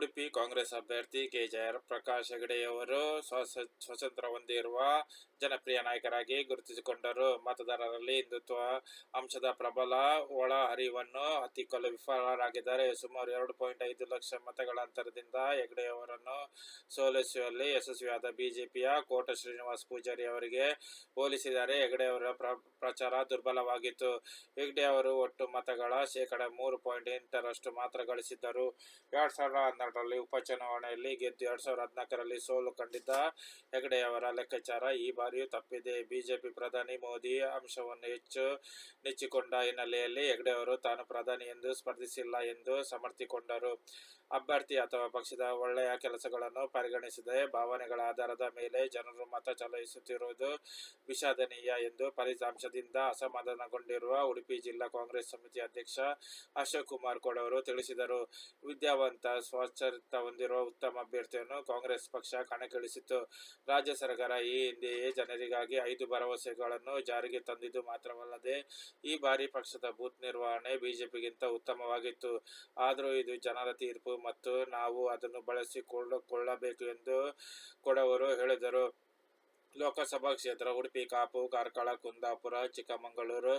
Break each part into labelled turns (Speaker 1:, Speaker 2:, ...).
Speaker 1: ಉಡುಪಿ ಕಾಂಗ್ರೆಸ್ ಅಭ್ಯರ್ಥಿ ಕೆ. ಜಯಪ್ರಕಾಶ್ ಹೆಗಡೆಯವರು ಸ್ವ- ಸ್ವತಂತ್ರ ಹೊಂದಿರುವ ಜನಪ್ರಿಯ ನಾಯಕರಾಗಿ ಗುರುತಿಸಿಕೊಂಡರು. ಮತದಾರರಲ್ಲಿ ಹಿಂದುತ್ವ ಅಂಶದ ಪ್ರಬಲ ಒಳ ಹರಿವನ್ನು ಹತ್ತಿಕ್ಕಲು ವಿಫಲರಾಗಿದ್ದಾರೆ. ಸುಮಾರು ಎರಡು ಪಾಯಿಂಟ್ ಐದು ಲಕ್ಷ ಮತಗಳ ಅಂತರದಿಂದ ಹೆಗಡೆಯವರನ್ನು ಸೋಲಿಸುವಲ್ಲಿ ಯಶಸ್ವಿಯಾದ ಬಿಜೆಪಿಯ ಕೋಟ ಶ್ರೀನಿವಾಸ್ ಪೂಜಾರಿ ಅವರಿಗೆ ಹೋಲಿಸಿದರೆ ಹೆಗಡೆಯವರ ಪ್ರ, ಪ್ರಚಾರ ದುರ್ಬಲವಾಗಿತ್ತು. ಹೆಗಡೆ ಅವರು ಒಟ್ಟು ಮತಗಳ ಶೇಕಡ ಮೂರು ಪಾಯಿಂಟ್ ಎಂಟರಷ್ಟು ಮಾತ್ರ ಗಳಿಸಿದ್ದರು. ಎರಡ್ ಸಾವಿರದ ಹನ್ನೆರಡರಲ್ಲಿ ಉಪಚುನಾವಣೆಯಲ್ಲಿ ಗೆದ್ದು ಎರಡ್ ಸಾವಿರದ ಹದಿನಾಲ್ಕರಲ್ಲಿ ಸೋಲು ಕಂಡಿದ್ದ ಹೆಗಡೆಯವರ ಲೆಕ್ಕಾಚಾರ ಈ ಬಾರಿಯೂ ತಪ್ಪಿದೆ. ಬಿಜೆಪಿ ಪ್ರಧಾನಿ ಮೋದಿ ಅಂಶವನ್ನು ಹೆಚ್ಚು ನೆಚ್ಚಿಕೊಂಡ ಹಿನ್ನೆಲೆಯಲ್ಲಿ ಹೆಗಡೆಯವರು ತಾನು ಪ್ರಧಾನಿ ಎಂದು ಸ್ಪರ್ಧಿಸಿಲ್ಲ ಎಂದು ಸಮರ್ಥಿಕೊಂಡರು. ಅಭ್ಯರ್ಥಿ ಅಥವಾ ಪಕ್ಷದ ಒಳ್ಳೆಯ ಕೆಲಸಗಳನ್ನು ಪರಿಗಣಿಸದೆ ಭಾವನೆಗಳ ಆಧಾರದ ಮೇಲೆ ಜನರು ಮತ ಚಲಾಯಿಸುತ್ತಿರುವುದು ವಿಷಾದನೀಯ ಎಂದು ಫಲಿತಾಂಶದಿಂದ ಅಸಮಾಧಾನಗೊಂಡಿರುವ ಉಡುಪಿ ಜಿಲ್ಲಾ ಕಾಂಗ್ರೆಸ್ ಸಮಿತಿ ಅಧ್ಯಕ್ಷ ಅಶೋಕ್ ಕುಮಾರ್ ಕೊಡವರು ತಿಳಿಸಿದರು. ವಿದ್ಯಾವಂತ ಸ್ವಚರಿತ ಹೊಂದಿರುವ ಉತ್ತಮ ಅಭ್ಯರ್ಥಿಯನ್ನು ಕಾಂಗ್ರೆಸ್ ಪಕ್ಷ ಕಣಕ್ಕಿಳಿಸಿತ್ತು. ರಾಜ್ಯ ಸರ್ಕಾರ ಈ ಹಿಂದೆಯೇ ಜನರಿಗಾಗಿ ಐದು ಭರವಸೆಗಳನ್ನು ಜಾರಿಗೆ ತಂದಿದ್ದು ಮಾತ್ರವಲ್ಲದೆ, ಈ ಬಾರಿ ಪಕ್ಷದ ಬೂತ್ ನಿರ್ವಹಣೆ ಬಿಜೆಪಿಗಿಂತ ಉತ್ತಮವಾಗಿತ್ತು. ಆದರೂ ಇದು ಜನರ ತೀರ್ಪು ಮತ್ತು ನಾವು ಅದನ್ನು ಬಳಸಿಕೊಳ್ಳಬೇಕು ಎಂದು ಕೊಡವರು ಹೇಳಿದರು. ಲೋಕಸಭಾ ಕ್ಷೇತ್ರ, ಉಡುಪಿ, ಕಾಪು, ಕಾರ್ಕಳ, ಕುಂದಾಪುರ, ಚಿಕ್ಕಮಗಳೂರು,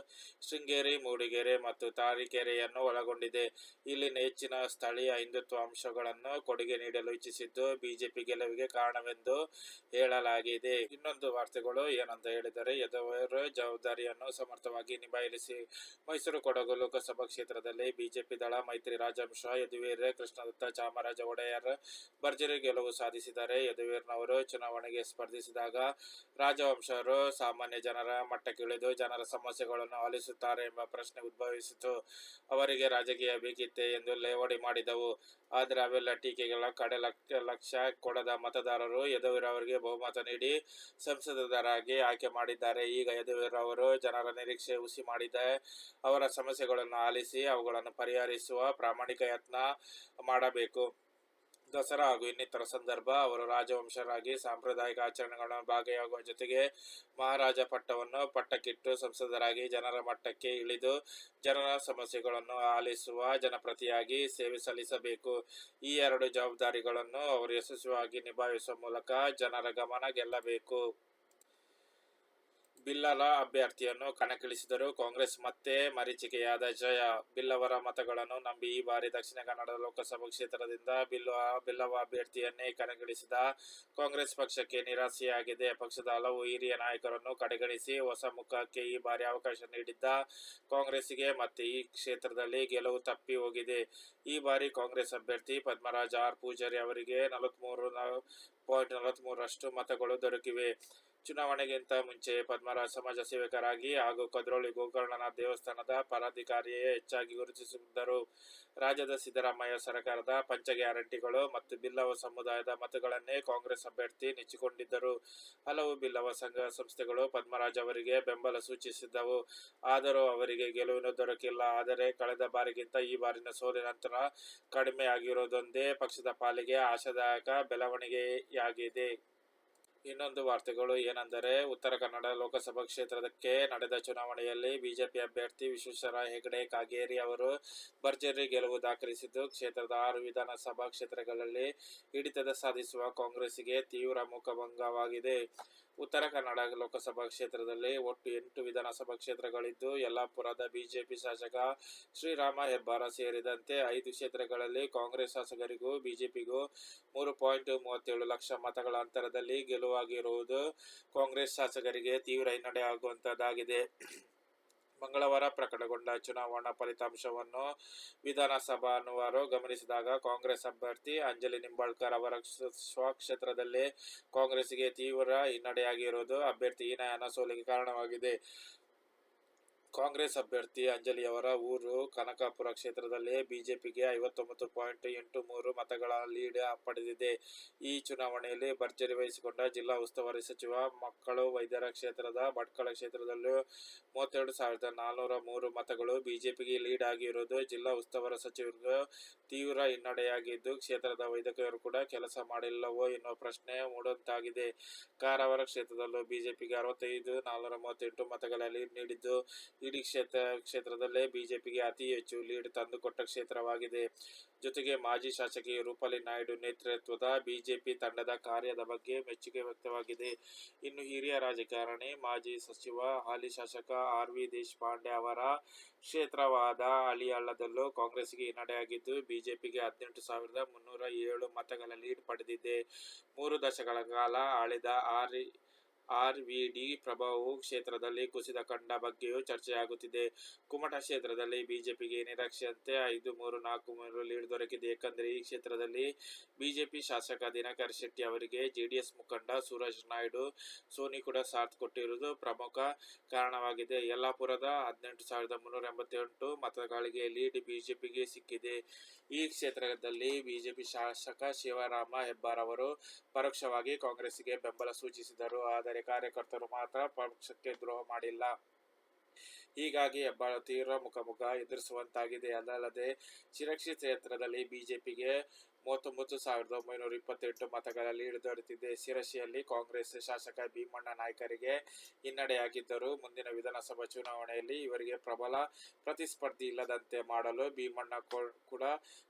Speaker 1: ಶೃಂಗೇರಿ, ಮೂಡಿಗೆರೆ ಮತ್ತು ತಾರೀಕೆರೆಯನ್ನು ಒಳಗೊಂಡಿದೆ. ಇಲ್ಲಿನ ಹೆಚ್ಚಿನ ಸ್ಥಳೀಯ ಹಿಂದುತ್ವ ಅಂಶಗಳನ್ನು ಕೊಡುಗೆ ನೀಡಲು ಇಚ್ಛಿಸಿದ್ದು ಬಿಜೆಪಿ ಗೆಲುವಿಗೆ ಕಾರಣವೆಂದು ಹೇಳಲಾಗಿದೆ. ಇನ್ನೊಂದು ವಾರ್ತೆಗಳು ಏನಂತ ಹೇಳಿದರೆ, ಯದವರು ಜವಾಬ್ದಾರಿಯನ್ನು ಸಮರ್ಥವಾಗಿ ನಿಭಾಯಿಸಿ ಮೈಸೂರು ಕೊಡಗು ಲೋಕಸಭಾ ಕ್ಷೇತ್ರದಲ್ಲಿ ಬಿಜೆಪಿ ದಳ ಮೈತ್ರಿ ರಾಜಂಶ, ಯದುವೀರ್ ಕೃಷ್ಣದತ್ತ ಚಾಮರಾಜ ಒಡೆಯರ್ ಭರ್ಜರಿ ಗೆಲುವು ಸಾಧಿಸಿದ್ದಾರೆ ಯದುವೀರ್ನವರು ಚುನಾವಣೆಗೆ ಸ್ಪರ್ಧಿಸಿದಾಗ ರಾಜವಂಶರು ಸಾಮಾನ್ಯ ಜನರ ಮಟ್ಟಕ್ಕಿಳಿದು ಜನರ ಸಮಸ್ಯೆಗಳನ್ನು ಆಲಿಸುತ್ತಾರೆ ಎಂಬ ಪ್ರಶ್ನೆ ಉದ್ಭವಿಸಿತು. ಅವರಿಗೆ ರಾಜಕೀಯ ಬೇಕಿತ್ತೆ ಎಂದು ಲೇವಡಿ ಮಾಡಿದವು. ಆದರೆ ಅವೆಲ್ಲ ಟೀಕೆಗಳ ಕಡೆ ಲಕ್ಷ ಕೊಡದ ಮತದಾರರು ಯದುವೀರ್ ಅವರಿಗೆ ಬಹುಮತ ನೀಡಿ ಸಂಸದರಾಗಿ ಆಯ್ಕೆ ಮಾಡಿದ್ದಾರೆ. ಈಗ ಯದುವೀರ್ ಅವರು ಜನರ ನಿರೀಕ್ಷೆ ಹುಸಿ ಮಾಡಿದ. ಅವರ ಸಮಸ್ಯೆಗಳನ್ನು ಆಲಿಸಿ ಅವುಗಳನ್ನು ಪರಿಹರಿಸುವ ಪ್ರಾಮಾಣಿಕ ಯತ್ನ ಮಾಡಬೇಕು. ದಸರಾ ಹಾಗೂ ಇನ್ನಿತರ ಸಂದರ್ಭ, ಅವರು ರಾಜವಂಶರಾಗಿ ಸಾಂಪ್ರದಾಯಿಕ ಆಚರಣೆಗಳನ್ನು ಭಾಗಿಯಾಗುವ ಜೊತೆಗೆ ಮಹಾರಾಜ ಪಟ್ಟವನ್ನು ಪಟ್ಟಕ್ಕಿಟ್ಟು ಸಂಸದರಾಗಿ ಜನರ ಮಟ್ಟಕ್ಕೆ ಇಳಿದು ಜನರ ಸಮಸ್ಯೆಗಳನ್ನು ಆಲಿಸುವ ಜನಪ್ರತಿಯಾಗಿ ಸೇವೆ ಸಲ್ಲಿಸಬೇಕು. ಈ ಎರಡು ಜವಾಬ್ದಾರಿಗಳನ್ನು ಅವರು ಯಶಸ್ವಿಯಾಗಿ ನಿಭಾಯಿಸುವ ಮೂಲಕ ಜನರ ಗಮನ ಗೆಲ್ಲಬೇಕು. ಬಿಲ್ಲಲ ಅಭ್ಯರ್ಥಿಯನ್ನು ಕಣಕ್ಕಿಳಿಸಿದರು. ಕಾಂಗ್ರೆಸ್ ಮತ್ತೆ ಮರೀಚಿಕೆಯಾದ ಜಯ. ಬಿಲ್ಲವರ ಮತಗಳನ್ನು ನಂಬಿ ಈ ಬಾರಿ ದಕ್ಷಿಣ ಕನ್ನಡ ಲೋಕಸಭಾ ಕ್ಷೇತ್ರದಿಂದ ಬಿಲ್ಲ ಬಿಲ್ಲವ ಅಭ್ಯರ್ಥಿಯನ್ನೇ ಕಣಕ್ಕಿಳಿಸಿದ ಕಾಂಗ್ರೆಸ್ ಪಕ್ಷಕ್ಕೆ ನಿರಾಸೆಯಾಗಿದೆ. ಪಕ್ಷದ ಹಲವು ಹಿರಿಯ ನಾಯಕರನ್ನು ಕಡೆಗಣಿಸಿ ಹೊಸ ಮುಖಕ್ಕೆ ಈ ಬಾರಿ ಅವಕಾಶ ನೀಡಿದ್ದ ಕಾಂಗ್ರೆಸ್ಗೆ ಮತ್ತೆ ಈ ಕ್ಷೇತ್ರದಲ್ಲಿ ಗೆಲುವು ತಪ್ಪಿ ಹೋಗಿದೆ. ಈ ಬಾರಿ ಕಾಂಗ್ರೆಸ್ ಅಭ್ಯರ್ಥಿ ಪದ್ಮರಾಜ್ ಆರ್. ಪೂಜಾರಿ ಅವರಿಗೆ ನಲವತ್ಮೂರು ಪಾಯಿಂಟ್ ನಲವತ್ಮೂರರಷ್ಟು ಮತಗಳು ದೊರಕಿವೆ. ಚುನಾವಣೆಗಿಂತ ಮುಂಚೆ ಪದ್ಮರಾಜ್ ಸಮಾಜ ಸೇವಕರಾಗಿ ಹಾಗೂ ಕದ್ರೋಳಿ ಗೋಕರ್ಣನಾಥ ದೇವಸ್ಥಾನದ ಪರಾಧಿಕಾರಿಯೇ ಹೆಚ್ಚಾಗಿ ಗುರುತಿಸಿದ್ದರು. ರಾಜ್ಯದ ಸಿದ್ದರಾಮಯ್ಯ ಸರ್ಕಾರದ ಪಂಚ ಗ್ಯಾರಂಟಿಗಳು ಮತ್ತು ಬಿಲ್ಲವ ಸಮುದಾಯದ ಮತಗಳನ್ನೇ ಕಾಂಗ್ರೆಸ್ ಅಭ್ಯರ್ಥಿ ನೆಚ್ಚಿಕೊಂಡಿದ್ದರು. ಹಲವು ಬಿಲ್ಲವ ಸಂಘ ಸಂಸ್ಥೆಗಳು ಪದ್ಮರಾಜ್ ಅವರಿಗೆ ಬೆಂಬಲ ಸೂಚಿಸಿದ್ದವು. ಆದರೂ ಅವರಿಗೆ ಗೆಲುವಿನ ದೊರಕಿಲ್ಲ. ಆದರೆ ಕಳೆದ ಬಾರಿಗಿಂತ ಈ ಬಾರಿನ ಸೋಲಿನ ನಂತರ ಕಡಿಮೆ ಆಗಿರುವುದೊಂದೇ ಪಕ್ಷದ ಪಾಲಿಗೆ ಆಶಾದಾಯಕ ಬೆಳವಣಿಗೆಯಾಗಿದೆ ಇನ್ನೊಂದು ವಾರ್ತೆಗಳು ಏನೆಂದರೆ, ಉತ್ತರ ಕನ್ನಡ ಲೋಕಸಭಾ ಕ್ಷೇತ್ರಕ್ಕೆ ನಡೆದ ಚುನಾವಣೆಯಲ್ಲಿ ಬಿಜೆಪಿ ಅಭ್ಯರ್ಥಿ ವಿಶ್ವೇಶ್ವರ ಹೆಗಡೆ, ಕಾಗೇರಿ ಅವರು ಭರ್ಜರಿ ಗೆಲುವು ದಾಖಲಿಸಿದ್ದು, ಕ್ಷೇತ್ರದ ಆರು ವಿಧಾನಸಭಾ ಕ್ಷೇತ್ರಗಳಲ್ಲಿ ಹಿಡಿತದ ಸಾಧಿಸುವ ಕಾಂಗ್ರೆಸ್ಗೆ ತೀವ್ರ ಮುಖಭಂಗವಾಗಿದೆ. ಉತ್ತರ ಕನ್ನಡ ಲೋಕಸಭಾ ಕ್ಷೇತ್ರದಲ್ಲಿ ಒಟ್ಟು ಎಂಟು ವಿಧಾನಸಭಾ ಕ್ಷೇತ್ರಗಳಿದ್ದು, ಯಲ್ಲಾಪುರದ ಬಿಜೆಪಿ ಶಾಸಕ ಶ್ರೀರಾಮ ಹೆಬ್ಬಾರ ಸೇರಿದಂತೆ ಐದು ಕ್ಷೇತ್ರಗಳಲ್ಲಿ ಕಾಂಗ್ರೆಸ್ ಶಾಸಕರಿಗೂ, ಬಿಜೆಪಿಗೂ ಮೂರು ಪಾಯಿಂಟ್ ಮೂವತ್ತೇಳು ಲಕ್ಷ ಮತಗಳ ಅಂತರದಲ್ಲಿ ಗೆಲುವಾಗಿರುವುದು ಕಾಂಗ್ರೆಸ್ ಶಾಸಕರಿಗೆ ತೀವ್ರ ಹಿನ್ನಡೆ ಆಗುವಂತದ್ದಾಗಿದೆ. ಮಂಗಳವಾರ ಪ್ರಕಟಗೊಂಡ ಚುನಾವಣಾ ಫಲಿತಾಂಶವನ್ನು ವಿಧಾನಸಭಾನುವರು ಗಮನಿಸಿದಾಗ ಕಾಂಗ್ರೆಸ್ ಅಭ್ಯರ್ಥಿ ಅಂಜಲಿ ನಿಂಬಾಳ್ಕರ್ ಅವರ ಸ್ವಕ್ಷೇತ್ರದಲ್ಲಿ ಕಾಂಗ್ರೆಸ್ಗೆ ತೀವ್ರ ಹಿನ್ನಡೆಯಾಗಿರುವುದು ಅಭ್ಯರ್ಥಿ ಹೀನಾಯನ ಸೋಲಿಗೆ ಕಾರಣವಾಗಿದೆ. ಕಾಂಗ್ರೆಸ್ ಅಭ್ಯರ್ಥಿ ಅಂಜಲಿಯವರ ಊರು ಕನಕಾಪುರ ಕ್ಷೇತ್ರದಲ್ಲಿ ಬಿಜೆಪಿಗೆ ಐವತ್ತೊಂಬತ್ತು ಪಾಯಿಂಟ್ ಎಂಟು ಮೂರು ಮತಗಳ ಲೀಡ್ ಪಡೆದಿದೆ. ಈ ಚುನಾವಣೆಯಲ್ಲಿ ಭರ್ಜರಿ ವಹಿಸಿಕೊಂಡ ಜಿಲ್ಲಾ ಉಸ್ತುವಾರಿ ಸಚಿವ, ಮಕ್ಕಳು ವೈದ್ಯರ ಕ್ಷೇತ್ರದ ಭಟ್ಕಳ ಕ್ಷೇತ್ರದಲ್ಲೂ ಮೂವತ್ತೆರಡು ಸಾವಿರದ ನಾಲ್ನೂರ ಮೂರು ಮತಗಳು ಬಿಜೆಪಿಗೆ ಲೀಡ್ ಆಗಿರುವುದು ಜಿಲ್ಲಾ ಉಸ್ತುವಾರಿ ಸಚಿವರು ತೀವ್ರ ಹಿನ್ನಡೆಯಾಗಿದ್ದು, ಕ್ಷೇತ್ರದ ವೈದ್ಯಕೀಯರು ಕೂಡ ಕೆಲಸ ಮಾಡಿಲ್ಲವೋ ಎನ್ನುವ ಪ್ರಶ್ನೆ ಮೂಡುವಂತಾಗಿದೆ ಕಾರವಾರ ಕ್ಷೇತ್ರದಲ್ಲೂ ಬಿಜೆಪಿಗೆ ಅರವತ್ತೈದು, ನಾಲ್ನೂರ ಮೂವತ್ತೆಂಟು ಮತಗಳ ಲೀಡ್ ನೀಡಿದ್ದು ಇಡೀ ಕ್ಷೇತ್ರ, ಕ್ಷೇತ್ರದಲ್ಲೇ ಬಿಜೆಪಿಗೆ ಅತಿ ಹೆಚ್ಚು ಲೀಡ್ ತಂದುಕೊಟ್ಟ ಕ್ಷೇತ್ರವಾಗಿದೆ. ಜೊತೆಗೆ ಮಾಜಿ ಶಾಸಕಿ ರೂಪಾಲಿ ನಾಯ್ಡು ನೇತೃತ್ವದ ಬಿಜೆಪಿ ತಂಡದ ಕಾರ್ಯದ ಬಗ್ಗೆ ಮೆಚ್ಚುಗೆ ವ್ಯಕ್ತವಾಗಿದೆ. ಇನ್ನು ಹಿರಿಯ ರಾಜಕಾರಣಿ, ಮಾಜಿ ಸಚಿವ, ಹಾಲಿ ಶಾಸಕ ಆರ್ ವಿ ದೇಶಪಾಂಡೆ ಅವರ ಕ್ಷೇತ್ರವಾದ ಹಳಿಯಾಳದಲ್ಲೂ ಕಾಂಗ್ರೆಸ್ಗೆ ಹಿನ್ನಡೆಯಾಗಿದ್ದು, ಬಿಜೆಪಿಗೆ ಹದಿನೆಂಟು ಸಾವಿರದ ಮುನ್ನೂರ ಏಳು ಮತಗಳ ಲೀಡ್ ಪಡೆದಿದೆ. ಮೂರು ದಶಕಗಳ ಕಾಲ ಆಳಿದ ಆರ್ ಆರ್ ವಿ ಡಿ ಪ್ರಭಾವವು ಕ್ಷೇತ್ರದಲ್ಲಿ ಕುಸಿದ ಕಂಡ ಬಗ್ಗೆಯೂ ಚರ್ಚೆಯಾಗುತ್ತಿದೆ. ಕುಮಟ ಕ್ಷೇತ್ರದಲ್ಲಿ ಬಿಜೆಪಿಗೆ ನಿರೀಕ್ಷೆಯಂತೆ ಐದು ಮೂರು ನಾಲ್ಕು ಮೂರು ಲೀಡ್ ದೊರಕಿದೆ. ಏಕೆಂದರೆ ಈ ಕ್ಷೇತ್ರದಲ್ಲಿ ಬಿಜೆಪಿ ಶಾಸಕ ದಿನಕರ್ ಶೆಟ್ಟಿ ಅವರಿಗೆ ಜೆಡಿಎಸ್ ಮುಖಂಡ ಸೂರಜ್ ನಾಯ್ಡು, ಸೋನಿ ಕೂಡ ಸಾಥ್ ಕೊಟ್ಟಿರುವುದು ಪ್ರಮುಖ ಕಾರಣವಾಗಿದೆ. ಯಲ್ಲಾಪುರದ ಹದಿನೆಂಟು ಸಾವಿರದ ಮುನ್ನೂರ ಎಂಬತ್ತೆಂಟು ಮತಗಳಿಗೆ ಲೀಡ್ ಬಿಜೆಪಿಗೆ ಸಿಕ್ಕಿದೆ. ಈ ಕ್ಷೇತ್ರದಲ್ಲಿ ಬಿಜೆಪಿ ಶಾಸಕ ಶಿವರಾಮ ಹೆಬ್ಬಾರ್ ಅವರು ಪರೋಕ್ಷವಾಗಿ ಕಾಂಗ್ರೆಸ್ಗೆ ಬೆಂಬಲ ಸೂಚಿಸಿದರು. ಆದರೆ ಕಾರ್ಯಕರ್ತರು ಮಾತ್ರ ಪಕ್ಷಕ್ಕೆ ದ್ರೋಹ ಮಾಡಿಲ್ಲ. ಹೀಗಾಗಿ ಹೆಬ್ಬಾಳ ತೀವ್ರ ಮುಖಮುಖ ಎದುರಿಸುವಂತಾಗಿದೆ. ಅದಲ್ಲದೆ ಶಿರಕ್ಷಿ ಕ್ಷೇತ್ರದಲ್ಲಿ ಬಿಜೆಪಿಗೆ ಮೂವತ್ತೊಂಬತ್ತು ಸಾವಿರದ ಒಂಬೈನೂರ ಇಪ್ಪತ್ತೆಂಟು ಮತಗಳ ಲೀಡ್ ಶಿರಸಿಯಲ್ಲಿ ಕಾಂಗ್ರೆಸ್ ಶಾಸಕ ಭೀಮಣ್ಣ ನಾಯ್ಕರಿಗೆ ಹಿನ್ನಡೆಯಾಗಿದ್ದರೂ ಮುಂದಿನ ವಿಧಾನಸಭಾ ಚುನಾವಣೆಯಲ್ಲಿ ಇವರಿಗೆ ಪ್ರಬಲ ಪ್ರತಿಸ್ಪರ್ಧಿ ಇಲ್ಲದಂತೆ ಮಾಡಲು ಭೀಮಣ್ಣ ಕೂಡ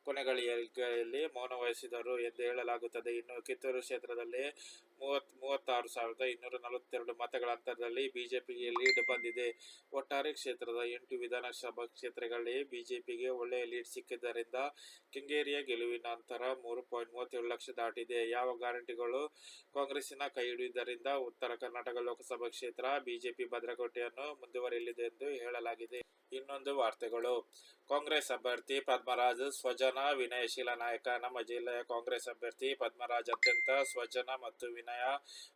Speaker 1: ಕೊನೆಗಳಿಗೆಯಲ್ಲಿ ಮೌನ ವಹಿಸಿದರು ಎಂದು ಹೇಳಲಾಗುತ್ತದೆ. ಇನ್ನು ಕಿತ್ತೂರು ಕ್ಷೇತ್ರದಲ್ಲಿ ಮೂವತ್ ಮೂವತ್ತಾರು ಸಾವಿರದ ಇನ್ನೂರ ನಲವತ್ತೆರಡು ಮತಗಳ ಅಂತರದಲ್ಲಿ ಬಿಜೆಪಿಗೆ ಲೀಡ್ ಬಂದಿದೆ. ಒಟ್ಟಾರೆ ಕ್ಷೇತ್ರದ ಎಂಟು ವಿಧಾನಸಭಾ ಕ್ಷೇತ್ರಗಳಲ್ಲಿ ಬಿಜೆಪಿಗೆ ಒಳ್ಳೆಯ ಲೀಡ್ ಸಿಕ್ಕಿದ್ದರಿಂದ ಕೆಂಗೇರಿಯ ಗೆಲುವಿನ ನಂತರ ಮೂರು ಪಾಯಿಂಟ್ ಮೂವತ್ತೇಳು ಲಕ್ಷ ದಾಟಿದೆ. ಯಾವ ಗ್ಯಾರಂಟಿಗಳು? ಕಾಂಗ್ರೆಸ್ಸಿನ ಕೈ ಹಿಡಿಯುವುದರಿಂದ ಉತ್ತರ ಕರ್ನಾಟಕ ಲೋಕಸಭಾ ಕ್ಷೇತ್ರ ಬಿಜೆಪಿ ಭದ್ರಕೋಟೆಯನ್ನು ಮುಂದುವರಿಯಲಿದೆ ಎಂದು ಹೇಳಲಾಗಿದೆ. ಇನ್ನೊಂದು ವಾರ್ತೆಗಳು. ಕಾಂಗ್ರೆಸ್ ಅಭ್ಯರ್ಥಿ ಪದ್ಮರಾಜ್ ಸ್ವಜನ ವಿನಯಶೀಲ ನಾಯಕ. ನಮ್ಮ ಜಿಲ್ಲೆಯ ಕಾಂಗ್ರೆಸ್ ಅಭ್ಯರ್ಥಿ ಪದ್ಮರಾಜ್ ಅತ್ಯಂತ ಸ್ವಜನ ಮತ್ತು ವಿನಯ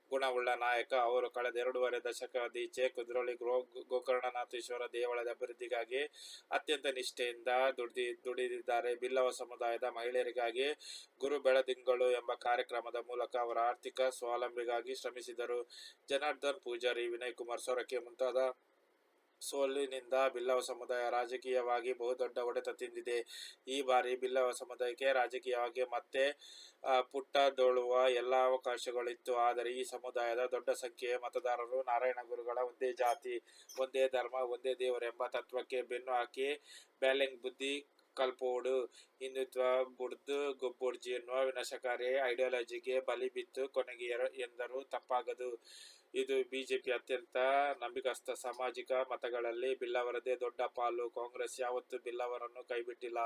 Speaker 1: ಗುಣವುಳ್ಳ ನಾಯಕ. ಅವರು ಕಳೆದ ಎರಡೂವರೆ ದಶಕದೀಚೆ ಕುದ್ರೋಳಿ ಗೋ, ಗೋಕರ್ಣನಾಥೇಶ್ವರ ದೇವಾಲಯದ ಅಭಿವೃದ್ಧಿಗಾಗಿ ಅತ್ಯಂತ ನಿಷ್ಠೆಯಿಂದ ದುಡಿದಿ, ದುಡಿದಿದ್ದಾರೆ. ಬಿಲ್ಲವ ಸಮುದಾಯದ ಮಹಿಳೆಯರಿಗಾಗಿ ಗುರು ಬೆಳದಿಂಗಳು ಎಂಬ ಕಾರ್ಯಕ್ರಮದ ಮೂಲಕ ಅವರ ಆರ್ಥಿಕ ಸ್ವಾವಲಂಬಿಗಾಗಿ ಶ್ರಮಿಸಿದರು. ಜನಾರ್ದನ್ ಪೂಜಾರಿ, ವಿನಯ್ ಕುಮಾರ್ ಸೊರಕೆ ಮುಂತಾದ ಸೋಲಿನಿಂದ ಬಿಲ್ಲವ ಸಮುದಾಯ ರಾಜಕೀಯವಾಗಿ ಬಹುದೊಡ್ಡ ಹೊಡೆತ ತಿಂದಿದೆ. ಈ ಬಾರಿ ಬಿಲ್ಲವ ಸಮುದಾಯಕ್ಕೆ ರಾಜಕೀಯವಾಗಿ ಮತ್ತೆ ಪುಟ್ಟ ಪುಟ್ಟದೊಳುವ ಎಲ್ಲ ಅವಕಾಶಗಳಿತ್ತು. ಆದರೆ ಈ ಸಮುದಾಯದ ದೊಡ್ಡ ಸಂಖ್ಯೆಯ ಮತದಾರರು ನಾರಾಯಣ ಗುರುಗಳ ಒಂದೇ ಜಾತಿ, ಒಂದೇ ಧರ್ಮ, ಒಂದೇ ದೇವರೆಂಬ ತತ್ವಕ್ಕೆ ಬೆನ್ನು ಹಾಕಿ ಬ್ಯಾಲೆಂಗ್ ಬುದ್ಧಿ ಕಲ್ಪೋಡು. ಹಿಂದುತ್ವ ಬುಡ್ದು ಗುಬ್ಬುರ್ಜಿ ಎನ್ನುವ ವಿನಾಶಕಾರಿ ಐಡಿಯಾಲಜಿಗೆ ಬಲಿ ಬಿತ್ತು ಕೊನೆಗೆ ಎಂದರೂ. ತಪ್ಪಾಗದು. ಇದು ಬಿಜೆಪಿ ಅತ್ಯಂತ ನಂಬಿಕಸ್ಥ ಸಾಮಾಜಿಕ ಮತಗಳಲ್ಲಿ ಬಿಲ್ಲವರದೇ ದೊಡ್ಡ ಪಾಲು. ಕಾಂಗ್ರೆಸ್ ಯಾವತ್ತೂ ಬಿಲ್ಲವರನ್ನು ಕೈಬಿಟ್ಟಿಲ್ಲ.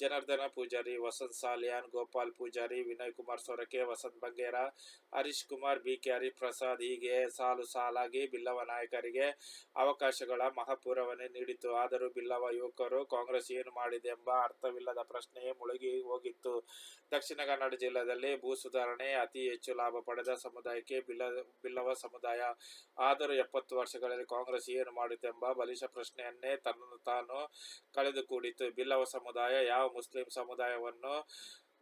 Speaker 1: ಜನಾರ್ದನ ಪೂಜಾರಿ, ವಸಂತ್ ಸಾಲಿಯಾನ್, ಗೋಪಾಲ್ ಪೂಜಾರಿ, ವಿನಯ್ ಕುಮಾರ್ ಸೊರಕೆ, ವಸಂತ್ ಬಂಗೇರ, ಹರೀಶ್ ಕುಮಾರ್, ಬಿ ಕೆ ಹರಿಪ್ರಸಾದ್ ಹೀಗೆ ಸಾಲು ಸಾಲಾಗಿ ಬಿಲ್ಲವ ನಾಯಕರಿಗೆ ಅವಕಾಶಗಳ ಮಹಾಪೂರವನ್ನೇ ನೀಡಿತು ಆದರೂ ಬಿಲ್ಲವ ಯುವಕರು ಕಾಂಗ್ರೆಸ್ ಏನು ಮಾಡಿದೆ ಎಂಬ ಅರ್ಥವಿಲ್ಲದ ಪ್ರಶ್ನೆಯೇ ಮುಳುಗಿ ಹೋಗಿತ್ತು. ದಕ್ಷಿಣ ಕನ್ನಡ ಜಿಲ್ಲೆಯಲ್ಲಿ ಭೂ ಸುಧಾರಣೆ ಅತಿ ಹೆಚ್ಚು ಲಾಭ ಪಡೆದ ಸಮುದಾಯಕ್ಕೆ ಬಿಲ್ಲ, ಬಿಲ್ಲವ ಸಮುದಾಯ. ಆದರೂ ಎಪ್ಪತ್ತು ವರ್ಷಗಳಲ್ಲಿ ಕಾಂಗ್ರೆಸ್ ಏನು ಮಾಡಿತೆಂಬ ಬಲಿಷ್ಠ ಪ್ರಶ್ನೆಯನ್ನೇ ತನ್ನನ್ನು ತಾನು ಕಳೆದುಕೂಡಿತು ಬಿಲ್ಲವ ಸಮುದಾಯ ಯಾವ ಮುಸ್ಲಿಂ ಸಮುದಾಯವನ್ನು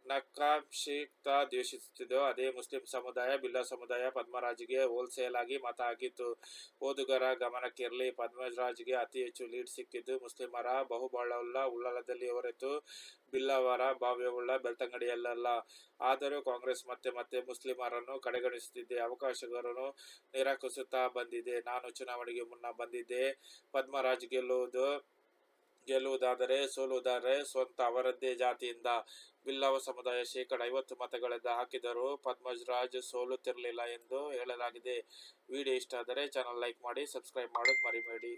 Speaker 1: ನಕಾಂಕ್ಷಿತ ದ್ವೇಷಿಸುತ್ತಿದೆಯೋ ಅದೇ ಮುಸ್ಲಿಂ ಸಮುದಾಯ ಬಿಲ್ಲಾ ಸಮುದಾಯ ಪದ್ಮರಾಜ್ಗೆ ಹೋಲ್ಸೇಲ್ ಆಗಿ ಮತ ಹಾಕಿತ್ತು. ಓದುಗರ ಗಮನಕ್ಕಿರಲಿ, ಪದ್ಮರಾಜ್ಗೆ ಅತಿ ಹೆಚ್ಚು ಲೀಡ್ ಸಿಕ್ಕಿದ್ದು ಮುಸ್ಲಿಮರ ಬಹುಬಾಳುಳ್ಳ ಉಳ್ಳಲದಲ್ಲಿ ಹೊರತು ಬಿಲ್ಲವರ ಭಾವ್ಯವುಳ್ಳ ಬೆಳ್ತಂಗಡಿಯಲ್ಲ ಆದರೂ ಕಾಂಗ್ರೆಸ್ ಮತ್ತೆ ಮತ್ತೆ ಮುಸ್ಲಿಮರನ್ನು ಕಡೆಗಣಿಸುತ್ತಿದ್ದೆ ಅವಕಾಶಗಳನ್ನು ನಿರಾಕರಿಸುತ್ತಾ ಬಂದಿದೆ. ನಾನು ಚುನಾವಣೆಗೆ ಮುನ್ನ ಬಂದಿದ್ದೆ. ಪದ್ಮರಾಜ್ ಗೆಲ್ಲುವುದು ಗೆಲ್ಲುವುದಾದರೆ ಸೋಲುವುದಾದರೆ ಸ್ವಂತ ಅವರದ್ದೇ ಜಾತಿಯಿಂದ ಬಿಲ್ಲವ ಸಮುದಾಯ ಶೇಕಡ ಐವತ್ತು ಮತಗಳಿಂದ ಹಾಕಿದರೂ ರಾಜ್ ಸೋಲುತ್ತಿರಲಿಲ್ಲ ಎಂದು ಹೇಳಲಾಗಿದೆ. ವಿಡಿಯೋ ಇಷ್ಟ ಆದರೆ ಚಾನಲ್ ಲೈಕ್ ಮಾಡಿ ಸಬ್ಸ್ಕ್ರೈಬ್ ಮಾಡೋದು ಮರಿಬೇಡಿ.